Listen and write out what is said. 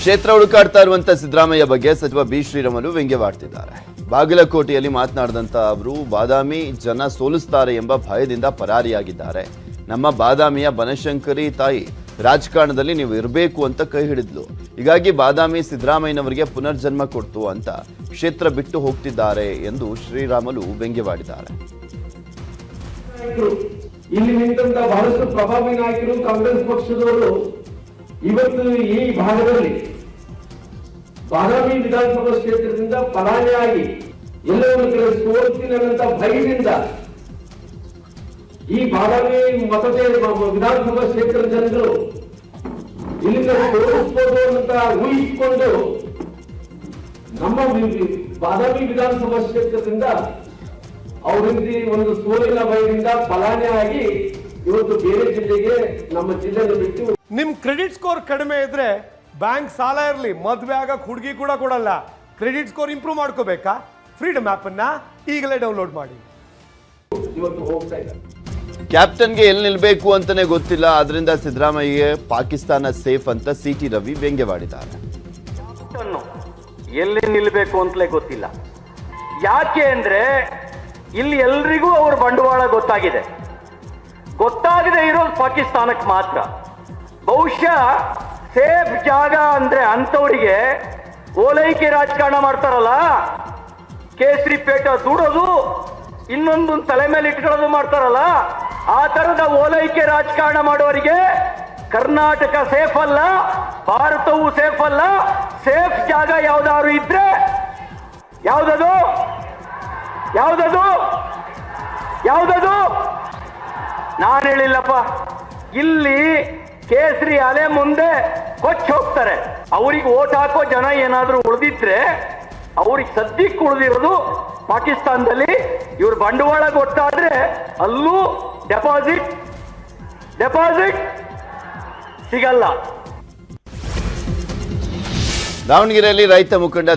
ಕ್ಷೇತ್ರ ಹುಡುಕಾಡ್ತಾ ಇರುವಂತ ಸಿದ್ದರಾಮಯ್ಯ ಬಗ್ಗೆ ಸಚಿವ ಬಿ ಶ್ರೀರಾಮುಲು ವ್ಯಂಗ್ಯವಾಡ್ತಿದ್ದಾರೆ. ಬಾಗಲಕೋಟೆಯಲ್ಲಿ ಮಾತನಾಡಿದಂತ ಅವರು, ಬಾದಾಮಿ ಜನ ಸೋಲಿಸ್ತಾರೆ ಎಂಬ ಭಯದಿಂದ ಪರಾರಿಯಾಗಿದ್ದಾರೆ. ನಮ್ಮ ಬಾದಾಮಿಯ ಬನಶಂಕರಿ ತಾಯಿ ರಾಜಕಾರಣದಲ್ಲಿ ನೀವು ಇರಬೇಕು ಅಂತ ಕೈ ಹಿಡಿದ್ಲು. ಹೀಗಾಗಿ ಬಾದಾಮಿ ಸಿದ್ದರಾಮಯ್ಯನವರಿಗೆ ಪುನರ್ಜನ್ಮ ಕೊಡ್ತು ಅಂತ ಕ್ಷೇತ್ರ ಬಿಟ್ಟು ಹೋಗ್ತಿದ್ದಾರೆ ಎಂದು ಶ್ರೀರಾಮಲು ವ್ಯಂಗ್ಯವಾಡಿದ್ದಾರೆ. ಇಲ್ಲಿ ನಿಂತ ಬಹಳಷ್ಟು ಪ್ರಭಾವಿ ನಾಯಕರು ಕಾಂಗ್ರೆಸ್ ಪಕ್ಷದವರು ಇವತ್ತು ಈ ಭಾಗದಲ್ಲಿ ಬಾದಾಮಿ ವಿಧಾನಸಭಾ ಕ್ಷೇತ್ರದಿಂದ ಪಲಾಯನಾಗಿ ಎಲ್ಲವನ್ನು ಕಡೆ ಸೋಲ್ತಿನಂತ ಭಯದಿಂದ ಈ ಬಾದಾಮಿ ಮತದೇ ವಿಧಾನಸಭಾ ಕ್ಷೇತ್ರದ ಜನರು ಇಲ್ಲಿಂದ ಸೋಲಿಸಬಹುದು ಅಂತ ಊಹಿಸಿಕೊಂಡು ನಮ್ಮ ಬಾದಾಮಿ ವಿಧಾನಸಭಾ ಕ್ಷೇತ್ರದಿಂದ ಅವರಿಂದ ಒಂದು ಸೋಲಿನ ಭಯದಿಂದ ಫಲಾನೆ ಆಗಿ ಇವತ್ತು ಬೇರೆ ಜಿಲ್ಲೆಗೆ ನಮ್ಮ ಜಿಲ್ಲೆಯನ್ನು ಬಿಟ್ಟು ನಿಮ್ ಕ್ರೆಡಿಟ್ ಸ್ಕೋರ್ ಕಡಿಮೆ ಇದ್ರೆ ಬ್ಯಾಂಕ್ ಸಾಲ ಇರಲಿ ಮದ್ವೆ ಆಗಕ್ಕೆ ಹುಡುಗಿ ಕೂಡ ಕೊಡಲ್ಲ. ಕ್ರೆಡಿಟ್ ಸ್ಕೋರ್ ಇಂಪ್ರೂವ್ ಮಾಡ್ಕೋಬೇಕಾ? ಫ್ರೀಡಮ್ ಆಪ್ ಅನ್ನ ಈಗಲೇ ಡೌನ್ಲೋಡ್ ಮಾಡಿ. ಇವತ್ತು ಹೋಗ್ತಾ ಇದ್ದಾರೆ ಕ್ಯಾಪ್ಟನ್ಗೆ ಎಲ್ಲಿ ನಿಲ್ಬೇಕು ಅಂತಾನೆ ಗೊತ್ತಿಲ್ಲ. ಅದರಿಂದ ಸಿದ್ದರಾಮಯ್ಯ ಪಾಕಿಸ್ತಾನ ಸೇಫ್ ಅಂತ ಸಿ ಟಿ ರವಿ ವ್ಯಂಗ್ಯವಾಡಿದ್ದಾರೆ. ಎಲ್ಲಿ ನಿಲ್ಲಬೇಕು ಅಂತಲೇ ಗೊತ್ತಿಲ್ಲ. ಯಾಕೆ ಅಂದ್ರೆ ಇಲ್ಲಿ ಎಲ್ರಿಗೂ ಅವ್ರ ಬಂಡವಾಳ ಗೊತ್ತಾಗಿದೆ. ಗೊತ್ತಾಗದೆ ಇರೋದು ಪಾಕಿಸ್ತಾನಕ್ಕೆ ಮಾತ್ರ. ಬಹುಶಃ ಸೇಫ್ ಜಾಗ ಅಂದ್ರೆ ಅಂಥವರಿಗೆ ಓಲೈಕೆ ರಾಜಕಾರಣ ಮಾಡ್ತಾರಲ್ಲ? ಕೇಸರಿ ಪೇಟ ದುಡೋದು, ಇನ್ನೊಂದು ತಲೆ ಮೇಲೆ ಇಟ್ಕೊಳ್ಳೋದು ಮಾಡ್ತಾರಲ್ಲ? ಆ ತರದ ಓಲೈಕೆ ರಾಜಕಾರಣ ಮಾಡೋರಿಗೆ ಕರ್ನಾಟಕ ಸೇಫ್ ಅಲ್ಲ, ಭಾರತವು ಸೇಫ್ ಅಲ್ಲ, ಸೇಫ್ ಜಾಗ ಯಾವ್ದಾದ್ರು ಇದ್ರೆ ಯಾವ್ದದು? ಯಾವ್ದದು? ಯಾವುದದು? ನಾನು ಹೇಳಿಲ್ಲಪ್ಪ. ಇಲ್ಲಿ ಕೇಸರಿ ಅಲೆ ಮುಂದೆ ಕೊಚ್ಚ ಹೋಗ್ತಾರೆ. ಅವ್ರಿಗೆ ಓಟ್ ಹಾಕೋ ಜನ ಏನಾದರೂ ಉಳಿದಿದ್ರೆ ಅವ್ರಿಗೆ ಸದ್ಯಕ್ಕೆ ಉಳಿದಿರೋದು ಪಾಕಿಸ್ತಾನದಲ್ಲಿ. ಇವ್ರ ಬಂಡವಾಳ ಗೊತ್ತಾದ್ರೆ ಅಲ್ಲೂ ಡೆಪಾಸಿಟ್ ಡೆಪಾಸಿಟ್ ಸಿಗಲ್ಲ. ದಾವಣಗೆರೆಯಲ್ಲಿ ರೈತ ಮುಖಂಡ